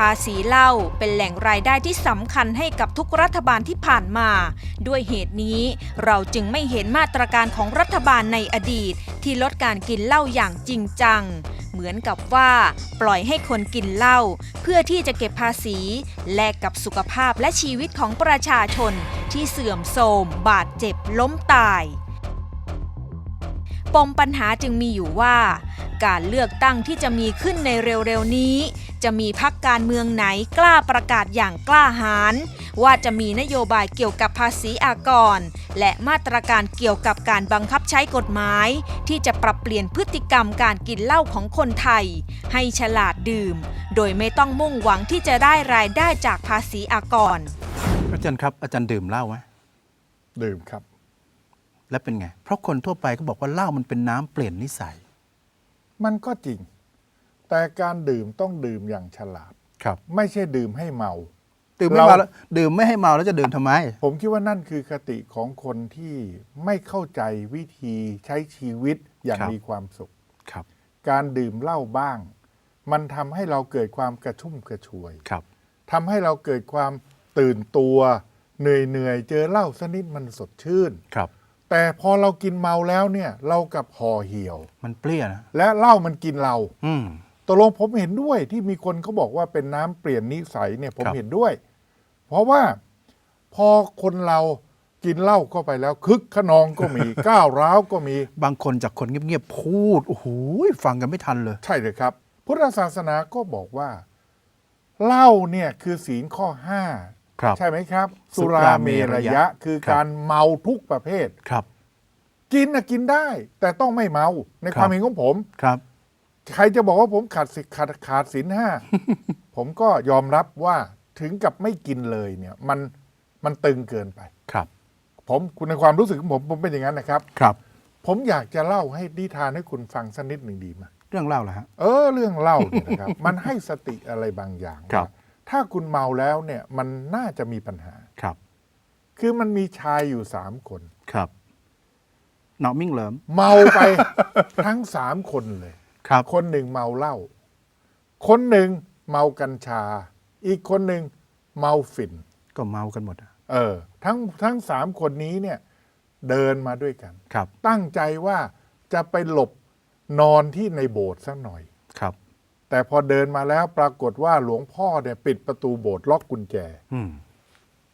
ภาษีเหล้าเป็นแหล่งรายได้ที่สำคัญให้กับทุกรัฐบาลที่ผ่านมา ด้วยเหตุนี้เราจึงไม่เห็นมาตรการของรัฐบาลในอดีต ที่ลดการกินเหล้าอย่างจริงจัง เหมือนกับว่าปล่อยให้คนกินเหล้าเพื่อที่จะเก็บภาษีแลกกับสุขภาพและชีวิตของประชาชนที่เสื่อมโทรมบาดเจ็บล้มตายปมปัญหาจึงมีอยู่ว่า การเลือกตั้งที่จะมีขึ้นในเร็วๆนี้ จะมีพักการเมืองไหนกล้าประกาศอย่างกล้าหาญว่าจะมีนโยบายเกี่ยวกับภาษีอากร และมาตรการเกี่ยวกับการบังคับใช้กฎหมาย ที่จะปรับเปลี่ยนพฤติกรรมการกินเหล้าของคนไทย ให้ฉลาดดื่ม โดยไม่ต้องมุ่งหวังที่จะได้รายได้จากภาษีอากร อาจารย์ครับอาจารย์ดื่มเหล้าไหมดื่มครับ แล้วเป็นไง เพราะคนทั่วไปก็บอกว่าเหล้ามันเป็นน้ำเปลี่ยนนิสัย มันก็จริง แต่การดื่มต้องดื่มอย่างฉลาด ครับ ไม่ใช่ดื่มให้เมา ดื่มไม่เราเมาแล้วดื่มไม่ให้เมาแล้วจะดื่มทำไม ผมคิดว่านั่นคือคติของคนที่ไม่เข้าใจวิธีใช้ชีวิตอย่างครับ มีความสุข ครับ การดื่มเหล้าบ้าง มันทำให้เราเกิดความกระชุ่มกระชวยครับ ทำให้เราเกิดความตื่นตัวเหนื่อยเหนื่อยๆเจอเหล้าสักนิดมันสดชื่น ครับ แต่พอเรากินเมาแล้วเนี่ย เรากลับห่อเหี่ยว มันเปรี้ยนะ และเหล้ามันกินเรา อืม ตกลงผมเห็นด้วยที่มีคนเขาบอกว่าเป็นน้ำเปลี่ยนนิสัยเนี่ยผมครับ เห็นด้วย เพราะว่าพอคนเรากินเหล้าเข้าไปแล้ว คึกขนองก็มี ก้าวร้าวก็มี บางคนจากคนเงียบๆพูดโอ้โหฟังกันไม่ทันเลย ใช่เลยครับ พุทธศาสนาก็บอกว่าเหล้าเนี่ยคือศีลข้อห้าครับ ใช่ไหมครับ สุสุราราเมเมรรยะยะคือครับ การเมาทุกประเภท ครับ กินนะกินได้ แต่ต้องไม่เมาในครับความเห็นของผม ครับ ใครจะบอกว่าผมขาดสิขาดขาดศีลห้า ผมก็ยอมรับว่าถึงกับไม่กินเลยเนี่ย มันมันตึงเกินไป ครับ ผมคุณในความรู้สึกของผมผมเป็นอย่างนั้นนะครับ ครับ ผมอยากจะเล่าให้นิทานให้คุณฟังสักนิดหนึ่งดีไหมเรื่องเล่าเหรอฮะ เออ เรื่องเล่าเนี่ยนะครับ มันให้สติอะไรบางอย่างครับว่าถ้าคุณเมาแล้วเนี่ยมันน่าจะมีปัญหา ครับ คือมันมีชายอยู่สามคน ครับเนาะมิ่งเหลิม เมาไป ทั้งสามคนเลย ครับคนหนึ่งเมาเหล้าคนหนึ่งเมากัญชา อีกคนหนึ่งเมาฝิ่น ก็เมากันหมดอะเออ ทั้งทั้งสามคนนี้เนี่ย เดินมาด้วยกัน ครับ ตั้งใจว่าจะไปหลบนอนที่ในโบสถ์สักหน่อย ครับ แต่พอเดินมาแล้วปรากฏว่าหลวงพ่อเนี่ยปิดประตูโบสถ์ล็อกกุญแจ อืม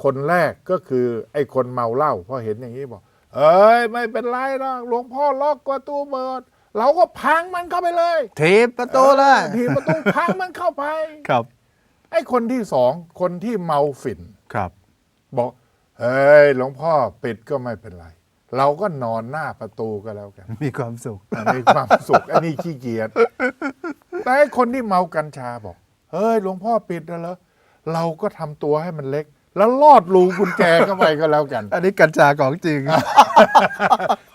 คนแรกก็คือไอ้คนเมาเหล้าพอเห็นอย่างนี้บอก เอ้ย ไม่เป็นไรหรอกหลวงพ่อล็อกประตูโบสถ์ เราก็พังมันเข้าไปเลยเทปประตูเลยออทีประตูพังมันเข้าไป ครับ ไอ้คนที่สองคนที่เมาฝิ่นครับ บอกเฮ้ยหลวงพ่อปิดก็ไม่เป็นไร เราก็นอนหน้าประตูก็แล้วกันมีความสุขมีความสุขอันนี้ขี้เกียจแต่ไอ้คนที่เมากัญชาบอก เฮ้ยหลวงพ่อปิดแล้วเหรอเราก็ทำตัวให้มันเล็ก แล้วลอดรูกุญแจเข้าไปก็แล้วกัน อันนี้กัญชาของจริง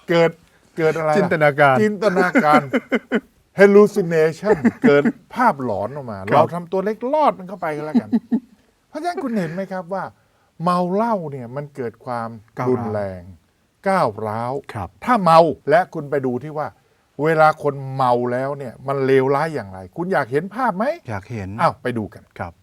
เกิด เกิดอะไรล่ะจินตนาการ จินตนาการ hallucination เกิดภาพหลอนออกมาครับเราทำตัวเล็กลอดมันเข้าไปก็แล้วกัน เพราะฉะนั้นคุณเห็นไหมครับว่า เมาเหล้าเนี่ยมันเกิดความรุนแรงก้าวร้าว ครับ ถ้าเมาและคุณไปดูที่ว่า เวลาคนเมาแล้วเนี่ย มันเลวร้ายอย่างไร คุณอยากเห็นภาพไหมอยากเห็นอ้าวไปดูกัน ครับ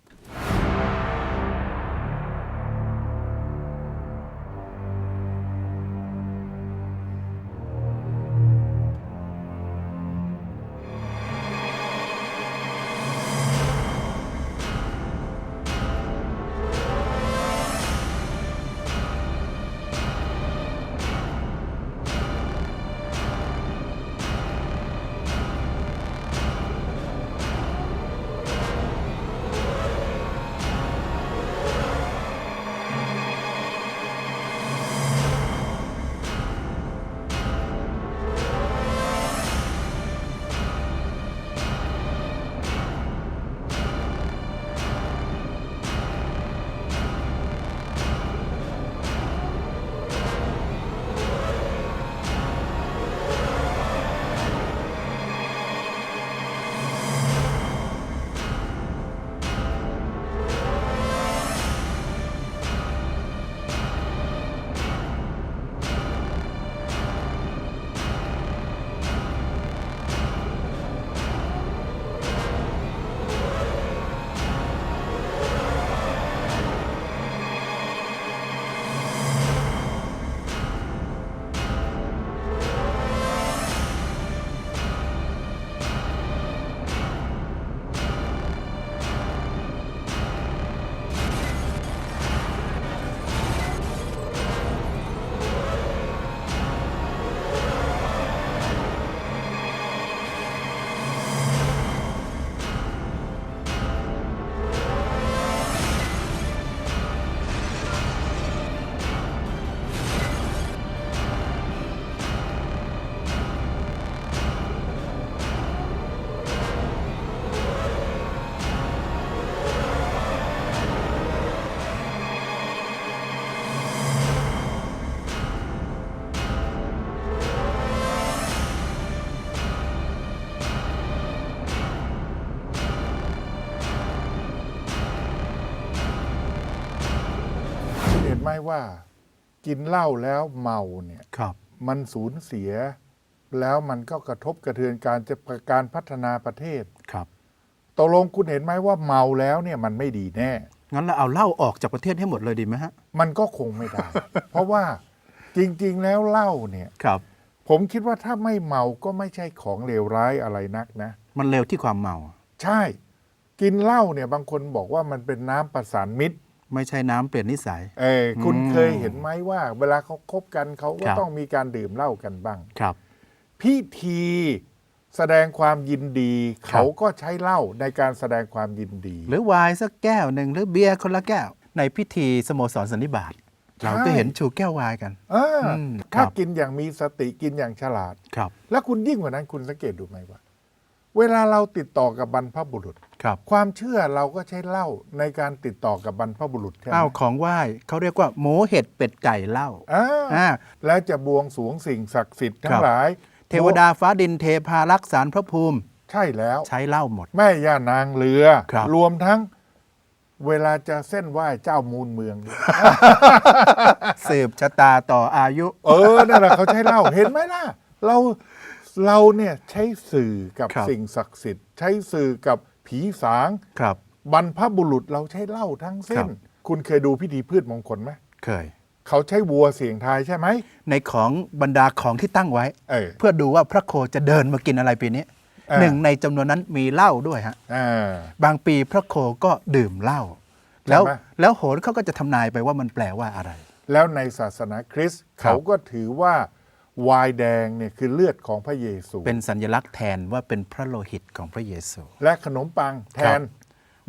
ไหมว่ากินเหล้าแล้วเมาเนี่ยครับ มันสูญเสีย แล้วมันก็กระทบกระเทือนการจะการพัฒนาประเทศครับตกลงคุณเห็นไหมว่าเมาแล้วเนี่ยมันไม่ดีแน่ งั้นเราเอาเหล้าออกจากประเทศให้หมดเลยดีไหมฮะ มันก็คงไม่ได้ เพราะว่าจริง ๆ แล้วเหล้าเนี่ยครับ ผมคิดว่าถ้าไม่เมาก็ไม่ใช่ของเลวร้ายอะไรนักนะ มันเร็วที่ความเมา ใช่ กินเหล้าเนี่ยบางคนบอกว่ามันเป็นน้ำประสานมิตร ไม่ใช่น้ำเปลี่ยนนิสัย เออคุณอืม เคยเห็นไหมว่า เวลาเขาคบกันเขาก็ครับ ต้องมีการดื่มเหล้ากันบ้าง ครับ พิธีแสดงความยินดี ครับ เขาก็ใช้เหล้าในการแสดงความยินดี หรือไวน์สักแก้วหนึ่งหรือเบียร์คนละแก้ว ในพิธีสโมสรสันนิบาตใช่ เราก็เห็นชูแก้วไวน์กัน เอออมถ้าครับ กินอย่างมีสติกินอย่างฉลาด ครับ แล้วคุณยิ่งกว่านั้นคุณสังเกตดูไหมว่า เวลาเราติดต่อกับบรรพบุรุษ ครับความเชื่อเราก็ใช้เหล้าในการติดต่อกับบรรพบุรุษใช่ไหมอ้าวของไหว้เขาเรียกว่าหมูเห็ดเป็ดไก่เหล้าอ่าอ่า แล้วจะบวงสรวงสิ่งศักดิ์สิทธิ์ทั้ครังบ หลายเทวดาฟ้าดินเทพารักษารพระภูมิ ใช่แล้ว ใช้เหล้าหมด แม่ย่านางเรือ ครับ รวมทั้งเวลาจะเส้นไหว้เจ้ามูลเมืองด้วยสืบชะตาต่ออายุ เออ นั่นแหละเขาใช้เหล้าเห็นไหมล่ะ เรา เราเนี่ยใช้สื่อกับครับ สิ่งศักดิ์สิทธิ์ ใช้สื่อกับผีสาง ครับ บรรพบุรุษเราใช้เหล้าทั้งสิ้ครันบคุณเคยดูพิธีพืชมงคลไหมเคย เขาใช้วัวเสียงทายใช่ไหมในของบรรดาของที่ตั้งไว้ เออ เพื่อดูว่าพระโคจะเดินมากินอะไรปีนี้อ่า หนึ่งในจำนวนนั้นมีเหล้าด้วยฮะ อ่า บางปีพระโคก็ดื่มเหล้าแล้วใช่ไหม แล้วโหนเขาก็จะทำนายไปว่ามันแปลว่าอะไร แล้วในศาสนาคริสต์ครับ เขาก็ถือว่า วายแดงเนี่ยคือเลือดของพระเยซู เป็นสัญลักษณ์แทนว่าเป็นพระโลหิตของพระเยซู และขนมปังแทน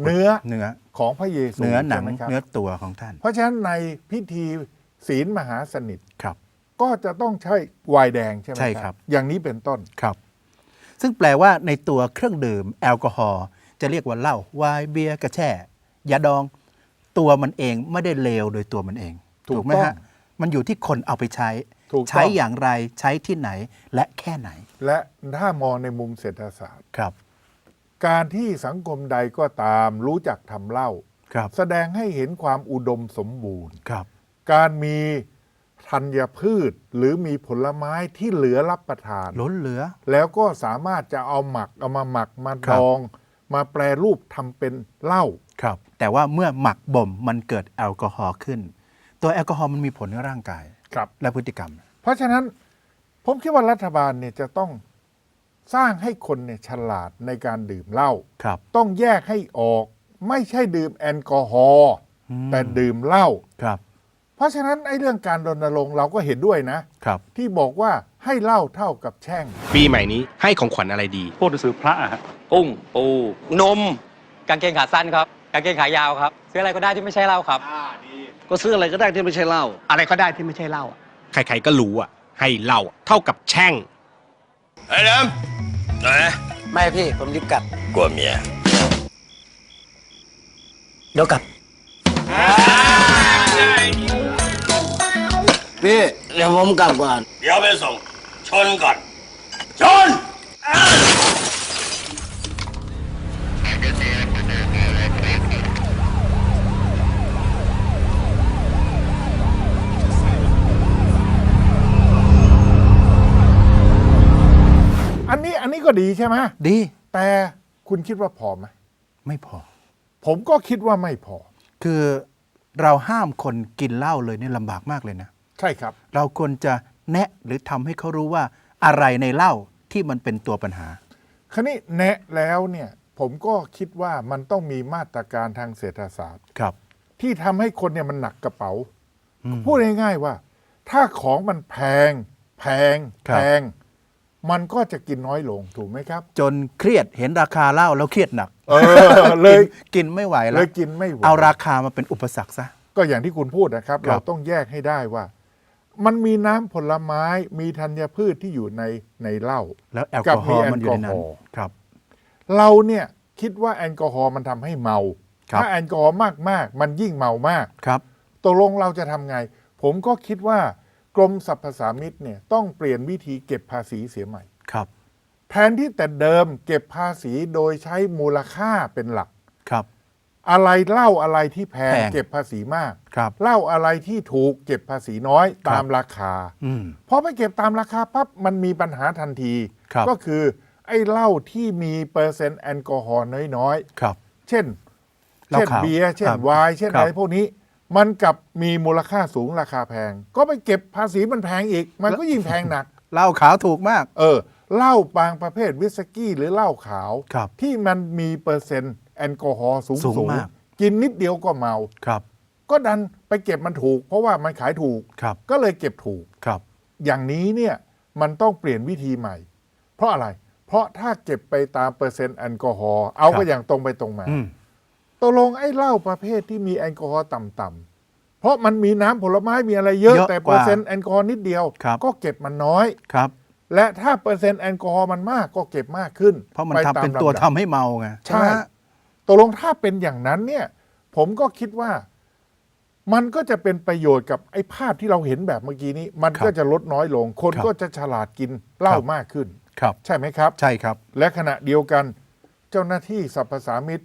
เนื้อเนื้อของพระเยซูเนื้อหนังใช่ไมครับเนื้อตัวของท่าน เพราะฉะนั้นในพิธีศีลมหาสนิทครับ ก็จะต้องใช้ไวน์แดงใช่ไหมใช่ครับ อย่างนี้เป็นต้นครับ ซึ่งแปลว่าในตัวเครื่องดื่มแอลกอฮอล์จะเรียกว่าเหล้าไวน์เบียร์กระแช่ยาดอง ตัวมันเองไม่ได้เลวโดยตัวมันเอง ถูกไหมต้องฮะมันอยู่ที่คนเอาไปใช้ ถูกต้อง ใช้อย่างไรใช้ที่ไหนและแค่ไหนและถ้ามองในมุมเศรษฐศาสตร์ ครับการที่สังคมใดก็ตามรู้จักทำเหล้าครับแสดงให้เห็นความอุดมสมบูรณ์ ครับ การมีธัญพืชหรือมีผลไม้ที่เหลือรับประทาน ล้นเหลือ แล้วก็สามารถจะเอาหมักเอามาหมักมาครัดบอง มาแปรรูปทำเป็นเหล้า ครับ แต่ว่าเมื่อหมักบ่มมันเกิดแอลกอฮอล์ขึ้น ตัวแอลกอฮอล์มันมีผลกับร่างกาย ครับ และพฤติกรรมเพ ราะฉะนั้นผมคิดว่ารัฐบาลเนี่ยจะต้องสร้างให้คนเนี่ยฉลาดในการดื่มเหล้าครับ ต้องแยกให้ออก ไม่ใช่ดื่มแอลกอฮอล์อืม แต่ดื่มเหล้าครับ เพราะฉะนั้นไอ้เรื่องการรณรงค์เราก็เห็นด้วยนะ ครับ ที่บอกว่าให้เหล้าเท่ากับแช่ง ปีใหม่นี้ให้ของขวัญอะไรดี พวกหนังสือพระอะฮะกุ้งปูนม กางเกงขาสั้นครับ กางเกงขายาวครับ ซื้ออะไรก็ได้ที่ไม่ใช่เหล้าครับ ก็ซื้ออะไรก็ได้ที่ไม่ใช่เหล้าอะไรก็ได้ที่ไม่ใช่เหล้าอะ ใครๆก็รู้อะ ให้เหล้าเท่ากับแช่ง ไอ้เดิมไหนไม่พี่ผมรีบกลับ กลัวเมีย เดี๋ยวกลับ พี่เดี๋ยวผมกลับก่อน เดี๋ยวไปส่ง ชนก่อน ชน ก็ดีใช่ไหมดี แต่คุณคิดว่าพอไหมไม่พอ ผมก็คิดว่าไม่พอ คือเราห้ามคนกินเหล้าเลยเนี่ยลำบากมากเลยนะ ใช่ครับ เราควรจะแนะหรือทำให้เขารู้ว่าอะไรในเหล้าที่มันเป็นตัวปัญหา คราวนี้แนะแล้วเนี่ย ผมก็คิดว่ามันต้องมีมาตรการทางเศรษฐศาสตร์ ครับ ที่ทำให้คนเนี่ยมันหนักกระเป๋า อืม พูดง่ายๆว่า ถ้าของมันแพง แพง ครับ แพง มันก็จะกินน้อยลงถูกไหมครับ จนเครียดเห็นราคาเหล้าแล้วเครียดหนักเออเลยกินกินไม่ไหวแล้เลวยกินไม่ไหวเอาราคามาเป็นอุปสรรคซะ ก็อย่างที่คุณพูดนะครับ ครับ เราต้องแยกให้ได้ว่า มันมีน้ำผลไม้มีธัญพืชที่อยู่ในในเหล้า แล้วแอลกอฮอล์มันอยู่ในนั้นกับมีแอลกอฮอล์ ครับ เราเนี่ยคิดว่าแอลกอฮอล์มันทำให้เมา ครับ ถ้าแอลกอฮอล์มากๆ มันยิ่งเมามาก ครับ ตกลงเราจะทำไง ผมก็คิดว่าก รมสรรพสามิตเนี่ยต้องเปลี่ยนวิธีเก็บภาษีเสียใหม่ ครับ แทนที่แต่เดิมเก็บภาษีโดยใช้มูลค่าเป็นหลัก ครับ อะไรเหล้าอะไรที่แพงแพงเก็บภาษีมากครับเหล้าอะไรที่ถูกเก็บภาษีน้อยครับตามราคาอืมพอไปเก็บตามราคาปั๊บมันมีปัญหาทันที ครับ ก็คือไอ้เหล้าที่มีเปอร์เซ็นต์แอลกอฮอล์น้อยครับ ๆ เช่น เหล้าเช่นขาวเบียร์เช่นครับไวน์เช่นครับอะไรพวกนี้ มันกลับมีมูลค่าสูงราคาแพง ก็ไปเก็บภาษีมันแพงอีก มันก็ยิ่งแพงหนัก เหล้าขาวถูกมาก เออเหล้าบางประเภทวิสกี้หรือเหล้าขาว ครับ ที่มันมีเปอร์เซ็นต์แอลกอฮอล์สูงสูงสูงมาก กินนิดเดียวก็เมา ครับก็ดันไปเก็บมันถูก เพราะว่ามันขายถูก ครับก็เลยเก็บถูก ครับอย่างนี้เนี่ยมันต้องเปลี่ยนวิธีใหม่ เพราะอะไร เพราะถ้าเก็บไปตามเปอร์เซ็นต์แอลกอฮอล์เอาครัก็บอย่างตรงไปตรงมา อืม ตกลงไอ้เหล้าประเภทที่มีแอลกอฮอล์ต่ำๆเพราะมันมีน้ำผลไม้มีอะไรเยอะ เยอะแต่กเปอว่าร์เซ็นต์แอลกอฮอล์นิดเดียว ครับ ก็เก็บมันน้อย ครับ และถ้าเปอร์เซ็นต์แอลกอฮอล์มันมากก็เก็บมากขึ้นเพราะมันไตทำเป็นลำตัวดับ ทำให้เมาไงใช่ ไหมฮะ ตกลงถ้าเป็นอย่างนั้นเนี่ย ผมก็คิดว่า มันก็จะเป็นประโยชน์กับไอ้ภาพที่เราเห็นแบบเมื่อกี้นี้ มันก็จะลดน้อยลง คนก็จะฉลาดกินเหล้ามากขึ้น ครับ ใช่ไหมครับ ใช่ครับ และขณะเดียวกัน เจ้าหน้าที่สรรพสามิต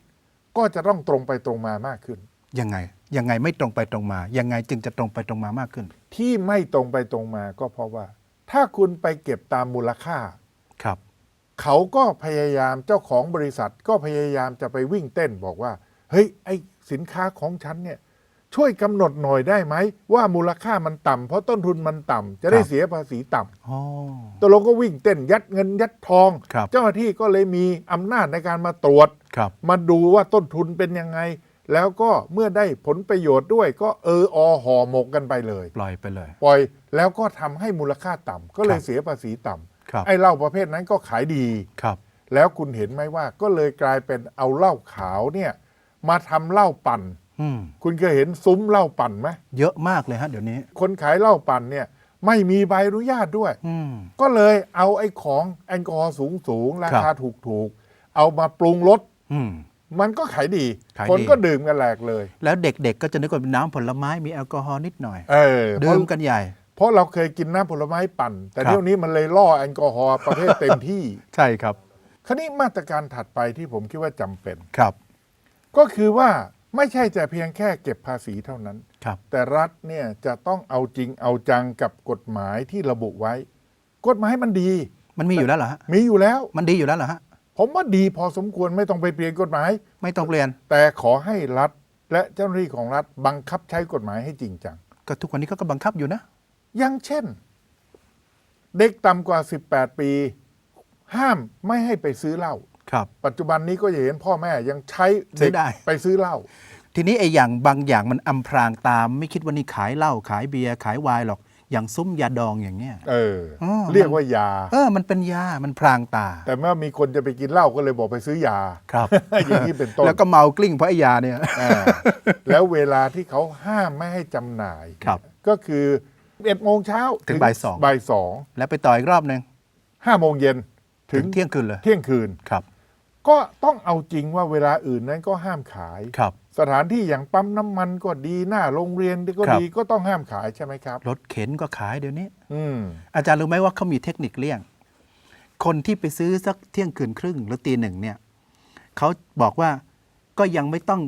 ก็จะต้องตรงไปตรงมามากขึ้น ยังไง ยังไงไม่ตรงไปตรงมา ยังไงจึงจะตรงไปตรงมามากขึ้น ที่ไม่ตรงไปตรงมาก็เพราะว่า ถ้าคุณไปเก็บตามมูลค่า ครับ เขาก็พยายามเจ้าของบริษัทก็พยายามจะไปวิ่งเต้นบอกว่า เฮ้ยไอสินค้าของฉันเนี่ย ช่วยกำหนดหน่อยได้ไหม ว่ามูลค่ามันต่ำเพราะต้นทุนมันต่ำจะได้ครับ เสียภาษีต่อ๋อำตกลงก็วิ่งเต้นยัดเงินยัดทอง ครับ เจ้าหน้าที่ก็เลยมีอำนาจในการมาตรวจ ครับ มาดูว่าต้นทุนเป็นยังไง แล้วก็เมื่อได้ผลประโยชน์ด้วยก็เอออห่อหมกกันไปเลย ปล่อยไปเลย ปล่อยแล้วก็ทำให้มูลค่าต่ำก็เลครัยบเสียภาษีต่ครับำไอ้เหล้าประเภทนั้นก็ขายดี ครับ แล้วคุณเห็นไหมว่าก็เลยกลายเป็นเอาเหล้าขาวเนี่ยมาทำเหล้าปั่น อืมคุณเคยเห็นซุ้มเหล้าปั่นไหมเยอะมากเลยฮะเดี๋ยวนี้ คนขายเหล้าปั่นเนี่ย ไม่มีใบอนุญาตด้วย อืม ก็เลยเอาไอ้ของแอลกอฮอล์สูงสูงๆราครัคาบถูกถูกๆเอามาปรุงรสอืม มันก็ขายดี ขายดี คนก็ดื่มกันแหลกเลย แล้วเด็กๆก็จะนึกว่าเป็นน้ำผลไม้มีแอลกอฮอล์นิดหน่อย เออเพดื่ราะมกันใหญ่ เพราะเราเคยกินน้ำผลไม้ปั่น แต่ครับเที่ยวนี้มันเลยล่อแอลกอฮอล์ประเภทเต็มที่ ใช่ครับ คราวนี้มาตรการถัดไปที่ผมคิดว่าจำเป็น ครับ ก็คือว่า ไม่ใช่แต่เพียงแค่เก็บภาษีเท่านั้น ครับ แต่รัฐเนี่ยจะต้องเอาจริงเอาจังกับกฎหมายที่ระบุไว้ กฎหมายมันดี มันมีอยู่แล้วเหรอฮะมีอยู่แล้ว มันดีอยู่แล้วเหรอฮะผมว่าดีพอสมควรไม่ต้องไปเปลี่ยนกฎหมาย ไม่ต้องเปลี่ยน แต่ขอให้รัฐและเจ้าหน้าที่ของรัฐบังคับใช้กฎหมายให้จริงจัง ก็ทุกวันนี้เขาก็บังคับอยู่นะ อย่างเช่น เด็กต่ำกว่า 18 ปี ห้ามไม่ให้ไปซื้อเหล้า ครับ ปัจจุบันนี้ก็จะเห็นพ่อแม่ยังใช้ซื้เด็อกได้ไปซื้อเหล้า ทีนี้ไอ้อย่างบางอย่างมันอำพรางตาม ไม่คิดว่านี่ขายเหล้าขายเบียร์ขายไวน์หรอก อย่างซุ้มยาดองอย่างเงี้ย เออออเรียกว่ายา เออ มันเป็นยา มันพรางตา แต่เมื่อมีคนจะไปกินเหล้าก็เลยบอกไปซื้อยา ครับ อย่างนี้เป็นต้น แล้วก็เมากลิ้งเพราะไอ้ยาเนี่ย อ่าแล้วเวลาที่เขาห้ามไม่ให้จำหน่ายครับก็คือเอ็ดโมงเช้าถึงบ่ายสอง บ่ายสองแล้วไปต่ออีกรอบหนึ่งห้าโมงเย็นถึงเที่ยงคืนเลย เที่ยงคืน ครับ ก็ต้องเอาจริงว่าเวลาอื่นนั้นก็ห้ามขาย ครับ สถานที่อย่างปั๊มน้ำมันก็ดีหน้าโรงเรียนก็ครับดีก็ต้องห้ามขายใช่ไหมครับ รถเข็นก็ขายเดี๋ยวนี้ อืม อาจารย์รู้ไหมว่าเขามีเทคนิคเลี่ยง คนที่ไปซื้อสักเที่ยงคืนครึ่งหรือตีหนึ่งเนี่ยเขาบอกว่าก็ยังไม่ต้อง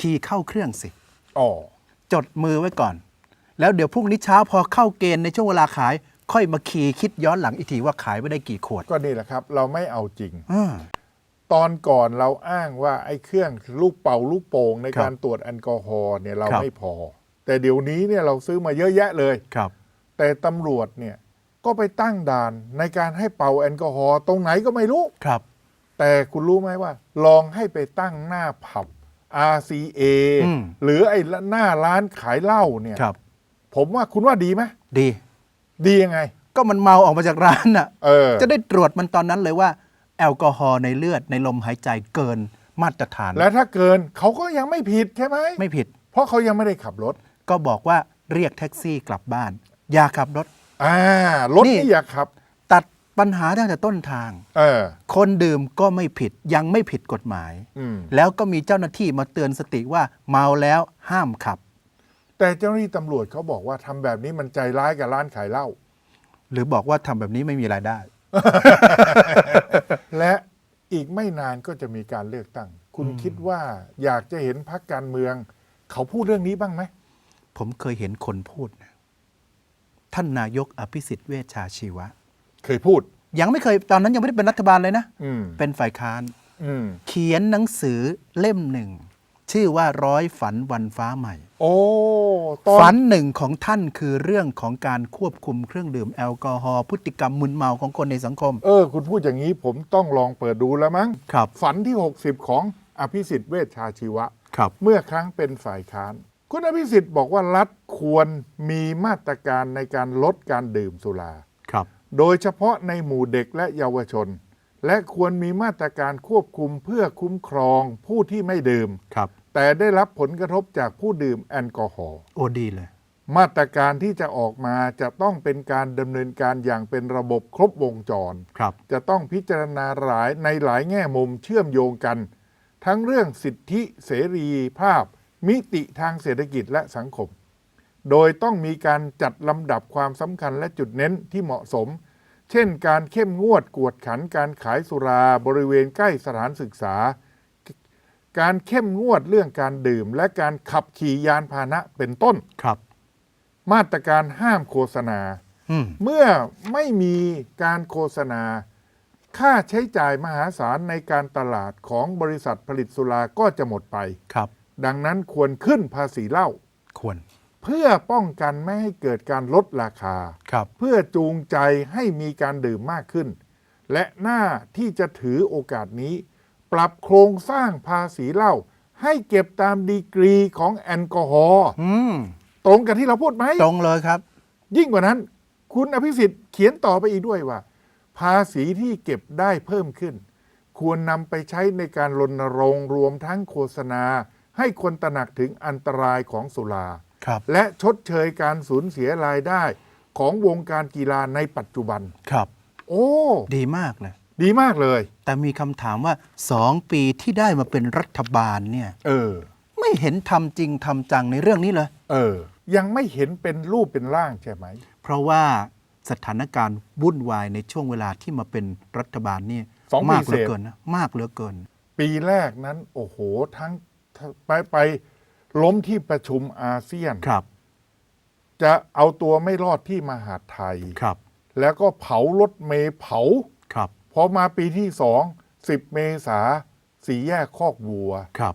คีย์เข้าเครื่องสิ อ๋อ จดมือไว้ก่อน แล้วเดี๋ยวพรุ่งนี้เช้าพอเข้าเกณฑ์ในช่วงเวลาขาย ค่อยมาคีย์คิดย้อนหลังอีกทีว่าขายไปได้กี่ขวดก็นี่แหละครับ เราไม่เอาจริง อ่า ตอนก่อนเราอ้างว่าไอ้เครื่องลูกเป่าลูกโป่งในครับการตรวจแอลกอฮอล์เนี่ยเราครับ ไม่พอ แต่เดี๋ยวนี้เนี่ยเราซื้อมาเยอะแยะเลย ครับ แต่ตำรวจเนี่ยก็ไปตั้งด่านในการให้เป่าแอลกอฮอล์ตรงไหนก็ไม่รู้ ครับ แต่คุณรู้ไหมว่า ลองให้ไปตั้งหน้าผับ RCA อืม หรือไอ้หน้าร้านขายเหล้าเนี่ย ครับ ผมว่าคุณว่าดีไหมดี ดียังไง ก็มันเมาออกมาจากร้านน่ะ เออ จะได้ตรวจมันตอนนั้นเลยว่า แอลกอฮอล์ในเลือดในลมหายใจเกินมาตรฐาน แล้วถ้าเกินเขาก็ยังไม่ผิดใช่ไหมไม่ผิด เพราะเขายังไม่ได้ขับรถ ก็บอกว่าเรียกแท็กซี่กลับบ้าน อย่าขับรถ อ่ารถนี่ นี่อย่าขับ ตัดปัญหาตั้งแต่ต้นทาง เออ คนดื่มก็ไม่ผิดยังไม่ผิดกฎหมาย อืม แล้วก็มีเจ้าหน้าที่มาเตือนสติว่าเมาแล้วห้ามขับ แต่เจ้าหน้าที่ตำรวจเขาบอกว่าทำแบบนี้มันใจร้ายกับร้านขายเหล้าหรือบอกว่าทำแบบนี้ไม่มีรายได้ และอีกไม่นานก็จะมีการเลือกตั้ง คุณคิดว่าอยากจะเห็นพักการเมือง เขาพูดเรื่องนี้บ้างไหม ผมเคยเห็นคนพูดนะท่านนายกอภิสิทธิ์เวชชาชีวะ เคยพูด ยังไม่เคยตอนนั้นยังไม่ได้เป็นรัฐบาลเลยนะ อืมเป็นฝ่ายค้าน อืม เขียนหนังสือเล่มหนึ่ง ชื่อว่าร้อยฝันวันฟ้าใหม่ โอ้ตอนฝันหนึ่งของท่านคือเรื่องของการควบคุมเครื่องดื่มแอลกอฮอล์พฤติกรรมมึนเมาของคนในสังคม เออ คุณพูดอย่างนี้ผมต้องลองเปิดดูแล้วมั้ง ครับ ฝันที่ 60 ของอภิสิทธิ์เวชชาชีวะ ครับ เมื่อครั้งเป็นฝ่ายค้าน คุณอภิสิทธิ์บอกว่ารัฐควรมีมาตรการในการลดการดื่มสุรา ครับ โดยเฉพาะในหมู่เด็กและเยาวชน และควรมีมาตรการควบคุมเพื่อคุ้มครองผู้ที่ไม่ดื่ม ครับ แต่ได้รับผลกระทบจากผู้ดื่มแอลกอฮอล์โอดีเลย มาตรการที่จะออกมาจะต้องเป็นการดำเนินการอย่างเป็นระบบครบวงจร ครับ จะต้องพิจารณาหลายในหลายแง่มุมเชื่อมโยงกัน ทั้งเรื่องสิทธิเสรีภาพ มิติทางเศรษฐกิจและสังคม โดยต้องมีการจัดลำดับความสำคัญและจุดเน้นที่เหมาะสม เช่น การเข้มงวดกวดขันการขายสุราบริเวณใกล้สถานศึกษา การเข้มงวดเรื่องการดื่ม และการขับขี่ยานพาหนะเป็นต้น ครับ มาตรการห้ามโฆษณา อืม เมื่อไม่มีการโฆษณา ค่าใช้จ่ายมหาศาลในการตลาดของบริษัทผลิตสุราก็จะหมดไป ครับ ดังนั้นควรขึ้นภาษีเหล้าควร เพื่อป้องกันไม่ให้เกิดการลดราคา ครับ เพื่อจูงใจให้มีการดื่มมากขึ้น และหน้าที่จะถือโอกาสนี้ ปรับโครงสร้างภาษีเหล้าให้เก็บตามดีกรีของแอลกอฮอล์อืมตรงกับที่เราพูดไหม ตรงเลยครับ ยิ่งกว่านั้น คุณอภิสิทธิ์เขียนต่อไปอีกด้วยว่า ภาษีที่เก็บได้เพิ่มขึ้น ควรนำไปใช้ในการรณรงค์รวมทั้งโฆษณา ให้คนตระหนักถึงอันตรายของสุรา ครับ และชดเชยการสูญเสียรายได้ของวงการกีฬาในปัจจุบัน ครับ โอ้ ดีมากเลย ดีมากเลย แต่มีคำถามว่าสองปีที่ได้มาเป็นรัฐบาลเนี่ย เออ ไม่เห็นทำจริงทำจังในเรื่องนี้เลย เออ ยังไม่เห็นเป็นรูปเป็นร่างใช่ไหม เพราะว่าสถานการณ์วุ่นวายในช่วงเวลาที่มาเป็นรัฐบาลนี่สองปีมากเหลือเศษเกินนะมากเหลือเกิน ปีแรกนั้น โอ้โหทั้งไปไปล้มที่ประชุมอาเซียนครับ จะเอาตัวไม่รอดที่มหาดไทยครับ แล้วก็เผารถเมย์เผาครับ พอมาปีที่สองสิบเมษาสี่แยกคอกวัว ครับ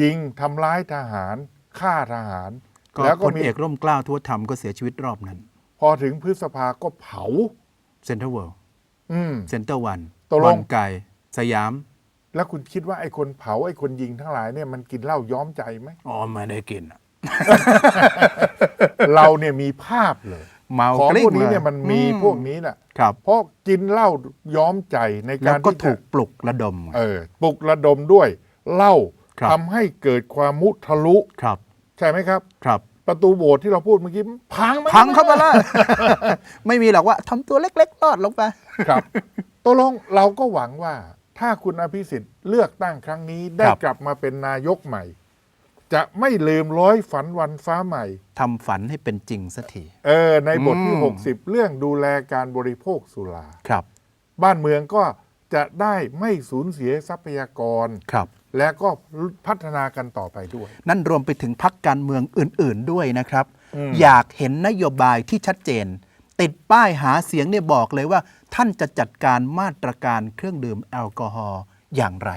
ยิงทำร้ายทหารฆ่าทหาร ก็แล้วพก็ลมีเอกร่มเกล้าทั่วธรรมก็เสียชีวิตรอบนั้น พอถึงพฤษภาก็เผา เซ็นทรัลเวิลด์อืม เซ็นเตอร์วันตกลงบอลไก่สยาม แล้วคุณคิดว่าไอ้คนเผาไอ้คนยิงทั้งหลายเนี่ยมันกินเหล้าย้อมใจไหม อ๋อไม่ได้กินอะ เราเนี่ยมีภาพเลย เมาของกลิ้พวกงนี้เลเนี่ยมันมีอืพวกนี้แหละครับเพราะกินเหล้าย้อมใจในแล้กาวรก็ที่จะถูกปลุกระดม เออปลุกระดมด้วยเหล้าครับ ทำให้เกิดความมุทะลุ ครับใช่ไหมครับ ครับ ประตูโบสถ์ที่เราพูดเมื่อกี้พังไหมพังเข้ามาแล้ว ไม่มีหรอกว่าทำตัวเล็กๆรอดลงไป ครับตกลงเราก็หวังว่าถ้าคุณอภิสิทธิ์เลือกตั้งครั้งนี้ได้ครับ กลับมาเป็นนายกใหม่ จะไม่ลืมร้อยฝันวันฟ้าใหม่ ทำฝันให้เป็นจริงสักที เออ ในบทที่ อืม 60 เรื่องดูแลการบริโภคสุรา ครับ บ้านเมืองก็จะได้ไม่สูญเสียทรัพยากร ครับ และก็พัฒนากันต่อไปด้วย นั่นรวมไปถึงพักการเมืองอื่น ๆ ด้วยนะครับ อืม อยากเห็นนโยบายที่ชัดเจน ติดป้ายหาเสียงเนี่ยบอกเลยว่า ท่านจะจัดการมาตรการเครื่องดื่มแอลกอฮอล์อย่างไร